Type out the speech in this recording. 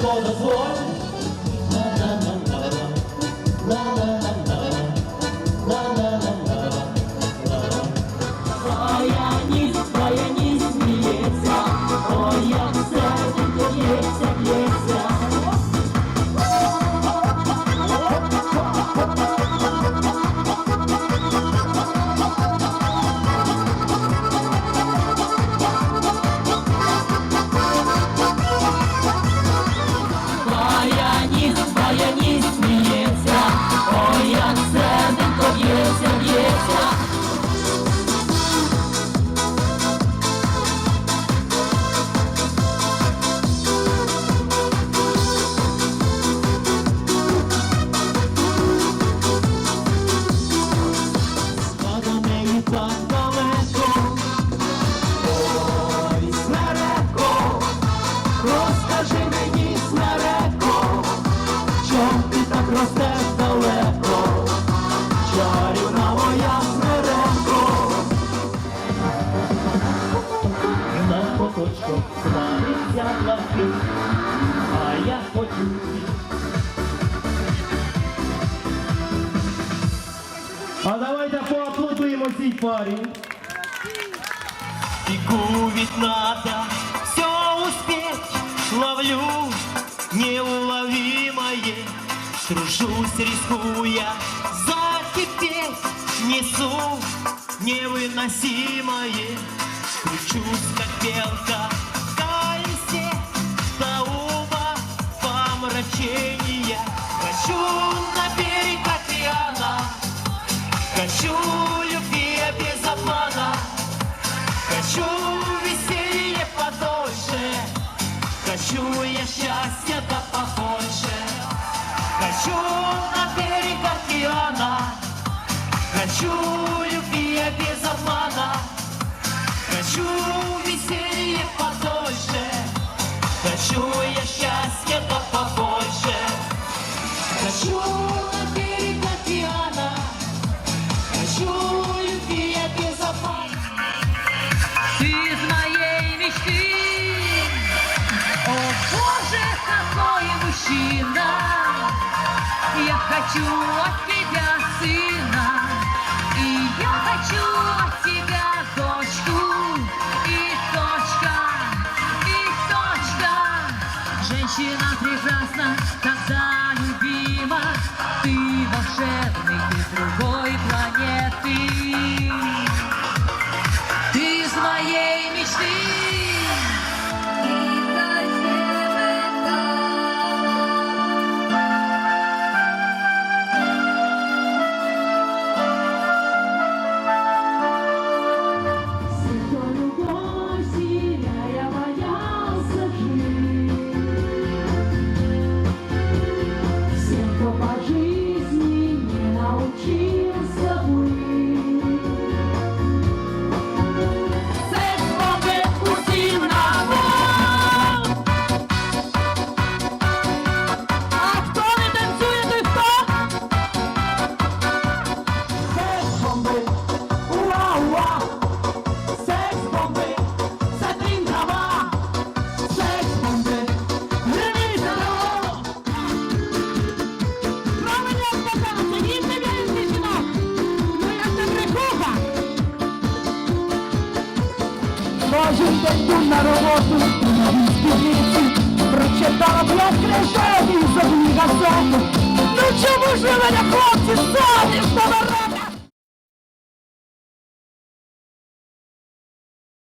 for the floor. Цій парі. Бегу, ведь надо все успеть. Ловлю неуловимое. Тружусь, рискуя закипеть Несу невыносимое. Кручусь, как белка в колесе До ума помрачения. Хочу на берег океана. Хочу хочу я счастья да побольше. Хочу на берег океана, хочу хочу от тебя сына, и я хочу от тебя дочку, и точка, и точка. Женщина прекрасна, Thank you, not a walk,